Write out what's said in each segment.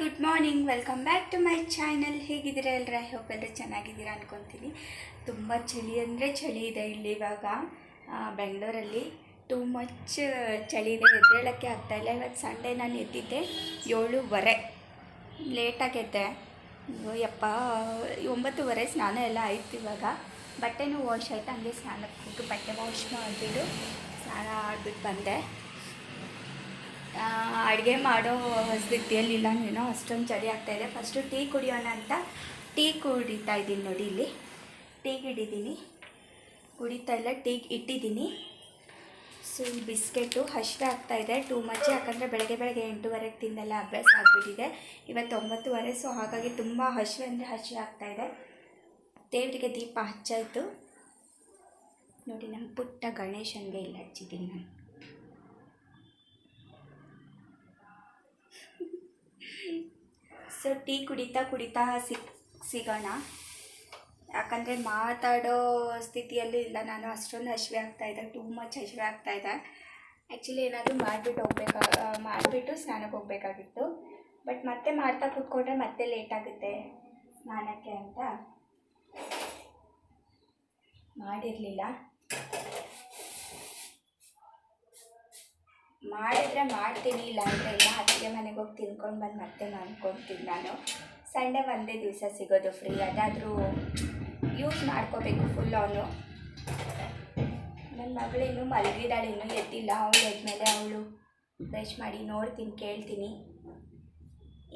Good morning, welcome back to my channel. ಹೇಗಿದ್ದೀರಾ ಎಲ್ಲರ? Hope ಎಲ್ಲರೂ ಚೆನ್ನಾಗಿದ್ದೀರಾ ಅಂದ್ಕೊತೀನಿ ತುಂಬ ಚಳಿ ಅಂದರೆ ಚಳಿ ಇದೆ ಇಲ್ಲಿ ಇವಾಗ. ಬೆಂಗಳೂರಲ್ಲಿ ಟೂ ಮಚ್ ಚಳಿ ಇದೆ. ಎದ್ದೇಳೋಕ್ಕೆ ಆಗ್ತಾಯಿಲ್ಲ ಇವತ್ತು ಸಂಡೇ ನಾನು ಎದ್ದಿದ್ದೆ ಏಳುವರೆ. ಲೇಟಾಗಿ ಎದ್ದೆ. ಅಯ್ಯೋ, ಯಪ್ಪ. ಒಂಬತ್ತುವರೆ ಸ್ನಾನ ಎಲ್ಲ ಆಯ್ತು ಇವಾಗ. ಬಟ್ಟೆನೂ ವಾಶ್ ಆಯಿತು. ಹಂಗೆ ಸ್ನಾನಕ್ಕೆ ಹೋಗಿ ಬಟ್ಟೆ ವಾಶ್ ಮಾಡಿಬಿಟ್ಟು ಸ್ನಾನ ಆಡ್ಬಿಟ್ಟು ಬಂದೆ. ಅಡುಗೆ ಮಾಡೋ ಸ್ಥಿತಿಯಲ್ಲಿಲ್ಲ ನೀನು, ಅಷ್ಟೊಂದು ಚಳಿ ಆಗ್ತಾಯಿದೆ ಫಸ್ಟು ಟೀ ಕುಡಿಯೋಣ ಅಂತ ಟೀ ಕುಡಿತಾ ಇದ್ದೀನಿ ನೋಡಿ ಇಲ್ಲಿ. ಟೀಗೆ ಕುಡಿತಾ ಇಲ್ಲ ಟೀಗೆ ಇಟ್ಟಿದ್ದೀನಿ ಸೊ ಈ ಬಿಸ್ಕೆಟು ಹಸಿವೆ ಆಗ್ತಾಯಿದೆ ಟೂ ಮಚ್ ಯಾಕಂದರೆ ಬೆಳಗ್ಗೆ ಬೆಳಗ್ಗೆ ಎಂಟೂವರೆಗೆ ತಿಂದೆಲ್ಲ ಅಭ್ಯಾಸ ಆಗಿಬಿಟ್ಟಿದೆ. ಇವತ್ತು ಒಂಬತ್ತುವರೆ ಸೊ ಹಾಗಾಗಿ ತುಂಬ ಹಸಿವೆ ಅಂದರೆ ಹಸಿವೆ ಆಗ್ತಾಯಿದೆ ದೇವರಿಗೆ ದೀಪ ಹಚ್ಚಾಯಿತು. ನೋಡಿ, ನಮ್ಮ ಪುಟ್ಟ ಗಣೇಶನಿಗೆ ಇಲ್ಲಿ ಹಚ್ಚಿದ್ದೀನಿ ನಾನು. ಸೊ ಟೀ ಕುಡಿತಾ ಕುಡಿತಾ ಸಿಕ್, ಸಿಗೋಣ. ಯಾಕಂದರೆ ಮಾತಾಡೋ ಸ್ಥಿತಿಯಲ್ಲಿ ಇಲ್ಲ. ನಾನು ಅಷ್ಟೊಂದು ಹಸಿವೆ ಆಗ್ತಾಯಿದೆ ಟೂ ಮಚ್ ಹಸಿವೆ ಆಗ್ತಾಯಿದೆ ಆ್ಯಕ್ಚುಲಿ ಏನಾದರೂ ಮಾಡಿಬಿಟ್ಟು ಹೋಗ್ಬೇಕಾ, ಮಾಡಿಬಿಟ್ಟು ಸ್ನಾನಕ್ಕೆ ಹೋಗಬೇಕಾಗಿತ್ತು. ಬಟ್ ಮತ್ತೆ ಮಾಡ್ತಾ ಕೂತ್ಕೊಂಡ್ರೆ ಮತ್ತೆ ಲೇಟ್ ಆಗುತ್ತೆ ಸ್ನಾನಕ್ಕೆ ಅಂತ. ಮಾಡಿರಲಿಲ್ಲ. ಮಾಡಿದರೆ ಮಾಡ್ತೀನಿ ಇಲ್ಲ ಅಂದರೆ ಇಲ್ಲ ಅದಕ್ಕೆ ಮನೆಗೆ ಹೋಗಿ ತಿನ್ಕೊಂಡು ಬಂದು ಮತ್ತೆ ಮಾಡ್ಕೊತೀನಿ ನಾನು. ಸಂಡೇ ಒಂದೇ ದಿವಸ ಸಿಗೋದು ಫ್ರೀ ಅದಾದರೂ ಯೂಸ್ ಮಾಡ್ಕೋಬೇಕು ಫುಲ್ ಅವನು ನನ್ನ ಮಗಳು ಇನ್ನೂ ಮಲಗಿದಾಳೆ ಇನ್ನೂ ಎದ್ದಿಲ್ಲ. ಅವಳು ಎದ್ಮೇಲೆ ಅವಳು ಬ್ರಷ್ ಮಾಡಿ ನೋಡ್ತೀನಿ, ಕೇಳ್ತೀನಿ.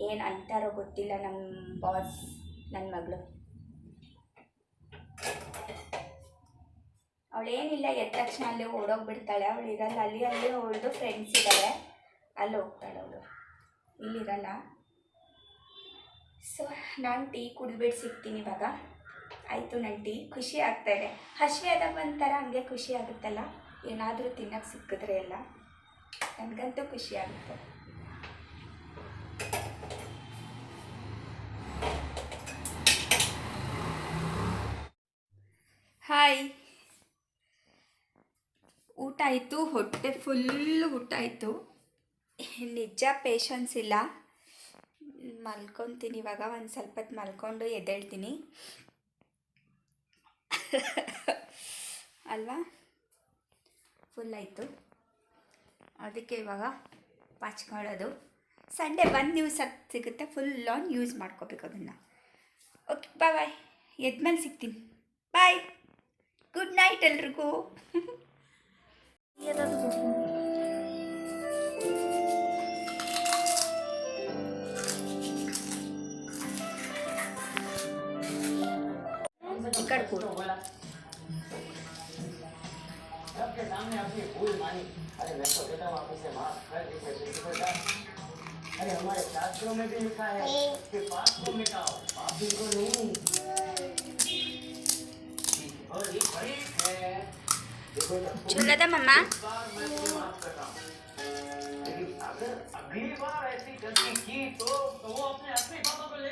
ಏನು ಅಂತಾರೋ ಗೊತ್ತಿಲ್ಲ ನಮ್ಮ ಬಾಸ್ ನನ್ನ ಮಗಳು. ಅವಳೇನಿಲ್ಲ, ಎದ್ದ ತಕ್ಷಣ ಅಲ್ಲಿ ಓಡೋಗ್ಬಿಡ್ತಾಳೆ. ಅವಳು ಇರಲ್ಲ. ಅಲ್ಲಿ ಅಲ್ಲಿ ಅವಳದು ಫ್ರೆಂಡ್ಸ್ ಇದ್ದಾರೆ ಅಲ್ಲಿ ಹೋಗ್ತಾಳೆ ಅವಳು. ಇಲ್ಲಿರಲ್ಲ. ಸೊ ನಾನು ಟೀ ಕುಡಿದ್ಬಿಟ್ಟು ಸಿಗ್ತೀನಿ ಇವಾಗ. ಆಯಿತು ನನ್ನ ಟೀ. ಖುಷಿ ಆಗ್ತಾಯಿದೆ ಹಸಿವೆ ಆದಾಗ ಒಂಥರ ಹಂಗೆ ಖುಷಿ ಆಗುತ್ತಲ್ಲ? ಏನಾದರೂ ತಿನ್ನೋಕೆ ಸಿಕ್ಕಿದ್ರೆ ಎಲ್ಲ. ನನಗಂತೂ ಖುಷಿ ಆಗುತ್ತೆ. ಹಾಯ್ ಊಟ ಆಯಿತು ಹೊಟ್ಟೆ ಫುಲ್ಲು ಊಟ ಆಯಿತು ನಿಜ ಪೇಷನ್ಸ್ ಇಲ್ಲ. ಮಲ್ಕೊತೀನಿ, ಇವಾಗ ಒಂದು ಸ್ವಲ್ಪ ಹೊತ್ತು ಮಲ್ಕೊಂಡು ಎದ್ದೇಳ್ತೀನಿ. ಅಲ್ವಾ? ಫುಲ್ ಆಯಿತು. ಅದಕ್ಕೆ ಇವಾಗ ಪಾಚ್ಕೊಳ್ಳೋದು. ಸಂಡೇ ಒಂದು ನ್ಯೂಸ್ ಸಿಗುತ್ತೆ ಫುಲ್ ಆನ್ ಯೂಸ್ ಮಾಡ್ಕೋಬೇಕು ಅದನ್ನು. ಓಕೆ ಬಾಯ್ ಬಾಯ್ ಎದ್ಮೇಲೆ ಸಿಗ್ತೀನಿ. ಬಾಯ್ ಗುಡ್ ನೈಟ್ ಎಲ್ರಿಗೂ. कड़कुट। अरे हमारे शास्त्रों में भी लिखा है कि पाप को मिटाओ। पापी को नहीं। और ये है। चल रहा था मम्मा। अगली बार ऐसी गलती की तो, तो, वो अपने असली पापा को ले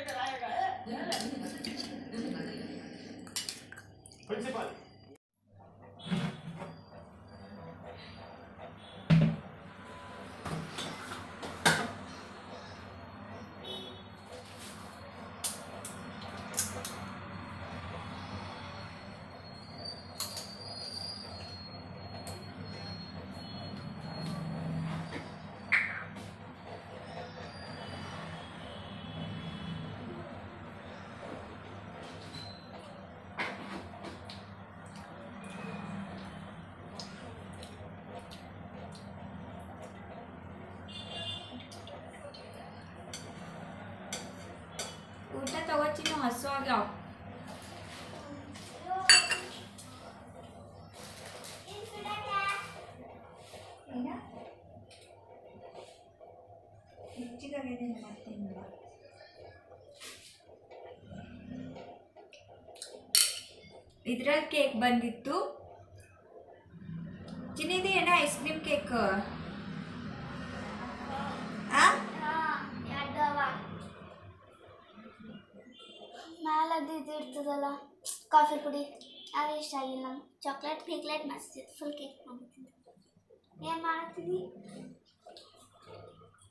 ಹೆಚ್ಚಿಗಾಗಿದೆ ಮಾಡ್ತೀನಿ ಇದ್ರಲ್ಲಿ ಕೇಕ್ ಬಂದಿತ್ತು. ಚಿನ್ನಿದೆ ಏನ ಐಸ್ ಕ್ರೀಮ್ ಕೇಕ್ ಮ್ಯಾಲದು ಇದು ಇರ್ತದಲ್ಲ ಕಾಫಿ ಪುಡಿ. ಅದು ಇಷ್ಟ ಆಗಿಲ್ಲ. ಚಾಕ್ಲೇಟ್ ಪಿಕ್ಲೇಟ್ ಮಸ್ತ್ ಇತ್ತು ಫುಲ್ ಕೇಕ್ ಮಾಡ್ತೀನಿ ಏನು ಮಾಡ್ತೀನಿ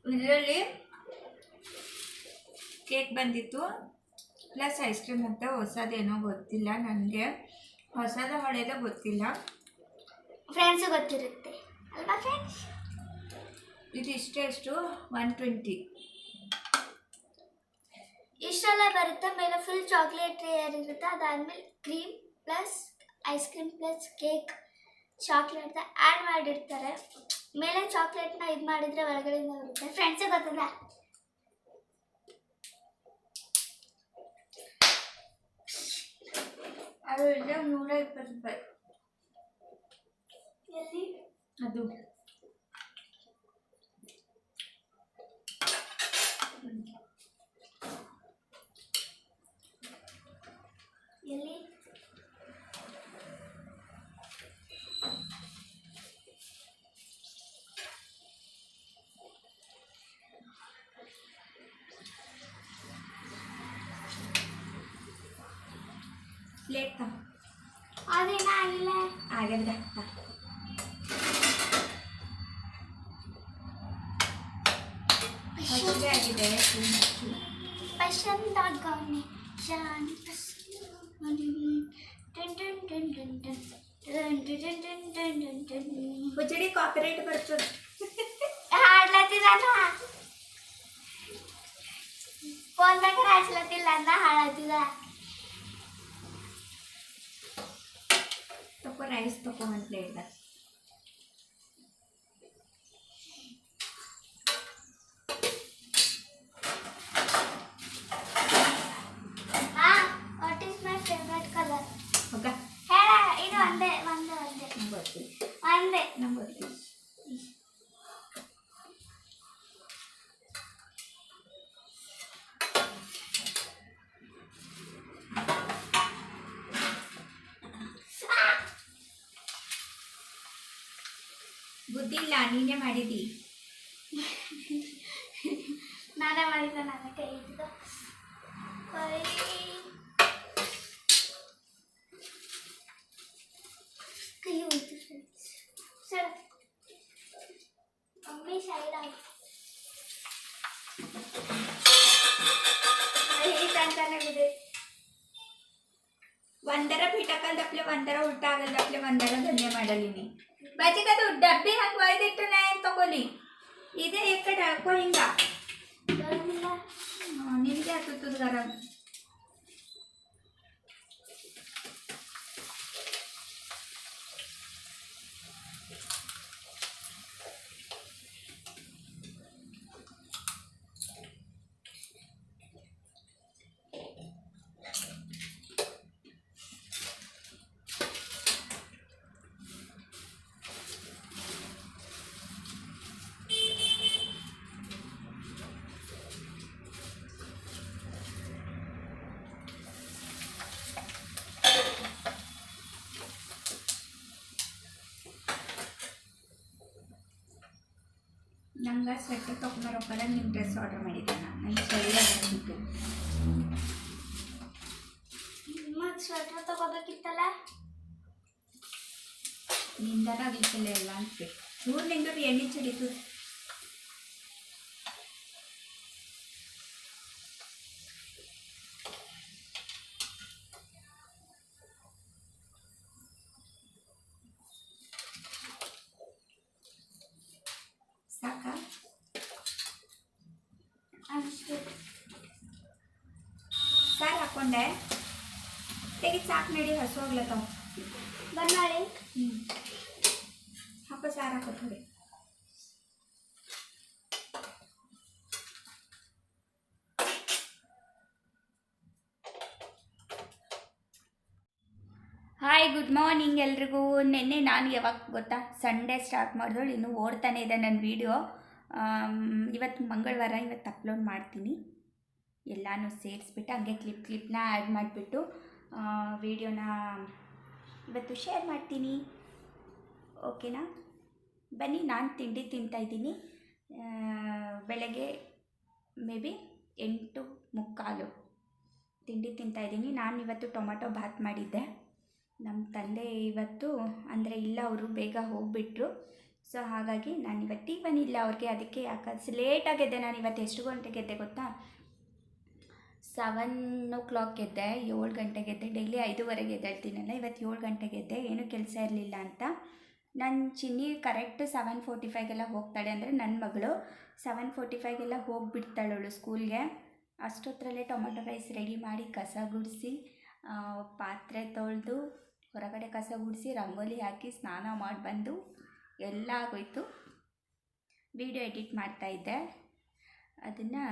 ಇದರಲ್ಲಿ ಕೇಕ್ ಬಂದಿತ್ತು ಪ್ಲಸ್ ಐಸ್ ಕ್ರೀಮ್ ಅಂತ ಹೊಸದೇನೋ ಗೊತ್ತಿಲ್ಲ ನನಗೆ. ಹೊಸದ ಹಳೇದ ಗೊತ್ತಿಲ್ಲ. ಫ್ರೆಂಡ್ಸು ಗೊತ್ತಿರುತ್ತೆ. ಅಲ್ವಾ ಫ್ರೆಂಡ್ಸ್ ಇದು ಇಷ್ಟೇ ಎಷ್ಟು ಒನ್ ಟ್ವೆಂಟಿ ಇಷ್ಟೆಲ್ಲ ಬರುತ್ತೆ. ಮೇಲೆ ಫುಲ್ ಚಾಕ್ಲೇಟ್ ಲೇಯರ್ ಇರುತ್ತೆ. ಅದಾದ್ಮೇಲೆ cream plus ice cream plus cake ಚಾಕ್ಲೇಟ್ನ add ಮಾಡಿರ್ತಾರೆ. ಮೇಲೆ ಚಾಕ್ಲೇಟ್ನ ಇದು ಮಾಡಿದರೆ ಒಳಗಡೆಯಿಂದ ಬರುತ್ತೆ. ಫ್ರೆಂಡ್ಸೇ ಗೊತ್ತದ? ಅದು ನೂರ ಇಪ್ಪತ್ತು ರೂಪಾಯಿ. ಎಲ್ಲಿ? ಅದು. ప్లేట్ అదేనా ఆగిలే ఆగదు ಹಸಿಗೆ ಆಗಿದೆ ಪಸಂದ್ ಆಗವನೆ ಶಾನ್ ಹುಜಡಿ ಕಾಪಿರೈಟ್ ಬರ್ತದೆ ಹಾಡ್ಲತ್ತಿದಾನ ಫೋನ್ದಾಗ ಹಾಡ್ಲತ್ತಿಲ್ಲ ಅನ್ನ ಹಾಳತ್ತಿದ ko rice to kumantleta. ಬುದ್ಧಿ ಇಲ್ಲ ನೀನೇ ಮಾಡಿದಿ ನಾನೇ ಮಾಡಿದ್ದೆ ನನ್ನ ಕೈ ಇದ್ದು ಕೈ ಕೈ ಹೋಯ್ತು ಸರ್ ಮಮ್ಮಿ ಸೈಡ್ ಆಗಿ ಒಂದರ ಪಿಟಕಲ್ದಪ್ಲೆ ಒಂದರ ಉಲ್ಟ ಆಗಲ್ದಪ್ಲೆ ಒಂದರ ಧನ್ಯ ಮಾಡಲಿನಿ ಬಜಿಗದು ಡಬ್ಬಿ ಹಾಕಿ ಒಯ್ದಿಟ್ಟು ನಾ ಏನು ತಗೊಲಿ ಇದೇ ಈ ಕಡೆ ಹಾಕೋ ಹಿಂಗ ಬರೋದಿಲ್ಲ ಹ್ಮ್, ನಿನಗೆ ಹತ್ತದ ಗರಂ ನಂಗೆ ಸ್ವೆಟರ್ ತೊಗೊಂಬರೋಕ್ಕಲ್ಲ ನಿಮ್ಮ ಡ್ರೆಸ್ ಆರ್ಡರ್ ಮಾಡಿದ್ದೆ ನಾನು. ನನಗೆ ಆಗಿತ್ತು. ಮತ್ತೆ ಸ್ವೆಟ್ರ್ ತೊಗೋಬೇಕಿತ್ತಲ್ಲ? ನಿಂದರ ಆಗಿತ್ತಲ್ಲ ಎಲ್ಲ ಅಂತ ನಿಂದು ಎಣ್ಣೆ ಚಡಿತು ಸಾಕಾ ಅನಿಸ್ತು ಸಾರು ಹಾಕ್ಕೊಂಡೆ. ತೆಗಿ ಸಾಕು ನಡಿ ಹಸು ಹೋಗ್ಲತ್ತಾವ ಬನ್ನಾಳಿ ಸಾರ ಹಾಕೋ ಸಾರು ಹಾಕೋ ಥೋಡೆ ಹಾಯ್ ಗುಡ್ ಮಾರ್ನಿಂಗ್ ಎಲ್ರಿಗೂ. ನಿನ್ನೆ ನಾನು ಯಾವಾಗ ಗೊತ್ತಾ ಸಂಡೇ ಸ್ಟಾರ್ಟ್ ಮಾಡಿದಳು ಇನ್ನೂ ಓಡ್ತಾನೆ ಇದೆ ನನ್ನ ವೀಡಿಯೋ ಇವತ್ತು ಮಂಗಳವಾರ ಇವತ್ತು ಅಪ್ಲೋಡ್ ಮಾಡ್ತೀನಿ. ಎಲ್ಲನೂ ಸೇರಿಸ್ಬಿಟ್ಟು ಹಂಗೆ ಕ್ಲಿಪ್ ಕ್ಲಿಪ್ನ ಆ್ಯಡ್ ಮಾಡಿಬಿಟ್ಟು ವಿಡಿಯೋನ ಇವತ್ತು ಶೇರ್ ಮಾಡ್ತೀನಿ. ಓಕೆನಾ ಬನ್ನಿ, ನಾನು ತಿಂಡಿ ತಿಂತಾಯಿದ್ದೀನಿ ಬೆಳಗ್ಗೆ ಮೇ ಬಿ ಎಂಟು ಮುಕ್ಕಾಲು ತಿಂಡಿ ತಿಂತಾಯಿದ್ದೀನಿ ನಾನು ಇವತ್ತು ಟೊಮೆಟೊ ಬಾತ್ ಮಾಡಿದ್ದೆ. ನಮ್ಮ ತಂದೆ ಇವತ್ತು, ಅಂದರೆ ಇಲ್ಲ, ಅವರು ಬೇಗ ಹೋಗಿಬಿಟ್ರು. ಸೊ ಹಾಗಾಗಿ ನಾನು ಇವತ್ತು ಟಿಫನ್ ಇಲ್ಲ ಅವ್ರಿಗೆ. ಅದಕ್ಕೆ ಯಾಕಂದ್ರೆ ಲೇಟಾಗಿದ್ದೆ ನಾನು. ಇವತ್ತು ಎಷ್ಟು ಗಂಟೆಗೆ ಎದ್ದೆ ಗೊತ್ತಾ? ಸೆವೆನ್ ಓ ಕ್ಲಾಕ್ ಎದ್ದೆ ಏಳು ಗಂಟೆಗೆ ಎದ್ದೆ ಡೈಲಿ ಐದೂವರೆಗೆ ಎದ್ದೇಳ್ತೀನಲ್ಲ ಇವತ್ತು ಏಳು ಗಂಟೆಗೆ ಎದ್ದೆ ಏನೂ ಕೆಲಸ ಇರಲಿಲ್ಲ ಅಂತ. ನನ್ನ ಚಿನ್ನಿ ಕರೆಕ್ಟ್ ಸೆವೆನ್ ಫೋರ್ಟಿ ಫೈಗೆಲ್ಲ ಹೋಗ್ತಾಳೆ ಅಂದರೆ ನನ್ನ ಮಗಳು ಸೆವೆನ್ ಫೋರ್ಟಿ ಫೈವ್ಗೆಲ್ಲ ಹೋಗಿಬಿಡ್ತಾಳವಳು ಸ್ಕೂಲ್ಗೆ ಅಷ್ಟೊತ್ತರಲ್ಲೇ ಟೊಮೊಟೊ ರೈಸ್ ರೆಡಿ ಮಾಡಿ ಕಸ ಗುಡಿಸಿ ಪಾತ್ರೆ ತೊಳೆದು ಹೊರಗಡೆ ಕಸ ಗುಡಿಸಿ, ರಂಗೋಲಿ ಹಾಕಿ ಸ್ನಾನ ಮಾಡಿ ಬಂದು ಎಲ್ಲ ಆಗೋಯ್ತು. ವಿಡಿಯೋ ಎಡಿಟ್ ಮಾಡ್ತಾಯಿದ್ದೆ ಅದನ್ನು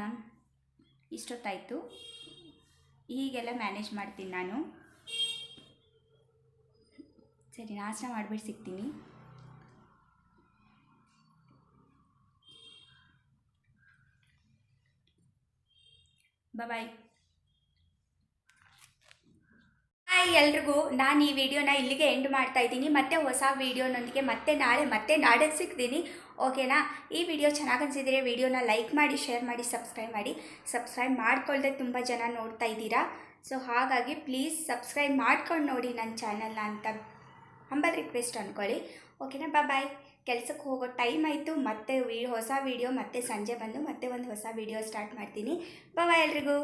ಇಷ್ಟೊತ್ತಾಯಿತು. ಹೀಗೆಲ್ಲ ಮ್ಯಾನೇಜ್ ಮಾಡ್ತೀನಿ ನಾನು. ಸರಿ ನಾಷ್ಟ ಮಾಡಿಬಿಟ್ಟು ಸಿಗ್ತೀನಿ. ಬಾಯ್ ಹಾಯ್ ಎಲ್ರಿಗೂ ನಾನು ಈ ವಿಡಿಯೋನ ಇಲ್ಲಿಗೆ ಎಂಡ್ ಮಾಡ್ತಾ ಇದ್ದೀನಿ. ಮತ್ತೆ ಹೊಸ ವಿಡಿಯೋನೊಂದಿಗೆ ಮತ್ತೆ ನಾಳೆ, ಮತ್ತೆ ನಾಡಲ್ಲಿ ಸಿಗ್ತೀನಿ. ಓಕೆನಾ ಈ ವಿಡಿಯೋ ಚೆನ್ನಾಗಿ ಅನಿಸಿದರೆ ವಿಡಿಯೋನ ಲೈಕ್ ಮಾಡಿ ಶೇರ್ ಮಾಡಿ ಸಬ್ಸ್ಕ್ರೈಬ್ ಮಾಡಿ. ಸಬ್ಸ್ಕ್ರೈಬ್ ಮಾಡ್ಕೊಳ್ಳದೆ ತುಂಬ ಜನ ನೋಡ್ತಾ ಇದ್ದೀರಾ. ಸೊ ಹಾಗಾಗಿ ಪ್ಲೀಸ್ ಸಬ್ಸ್ಕ್ರೈಬ್ ಮಾಡ್ಕೊಂಡು ನೋಡಿ ನನ್ನ ಚಾನಲ್ನ ಅಂತ ಅಂಬಲ್ ರಿಕ್ವೆಸ್ಟ್ ಅಂದ್ಕೊಳ್ಳಿ ಓಕೆನಾ ಬಾ ಬಾಯ್ ಕೆಲಸಕ್ಕೆ ಹೋಗೋ ಟೈಮ್ ಆಯಿತು. ಮತ್ತೆ ಹೊಸ ವಿಡಿಯೋ ಮತ್ತೆ ಸಂಜೆ ಬಂದು ಮತ್ತೆ ಒಂದು ಹೊಸ ವಿಡಿಯೋ ಸ್ಟಾರ್ಟ್ ಮಾಡ್ತೀನಿ. ಬಾಯ್ ಎಲ್ರಿಗೂ.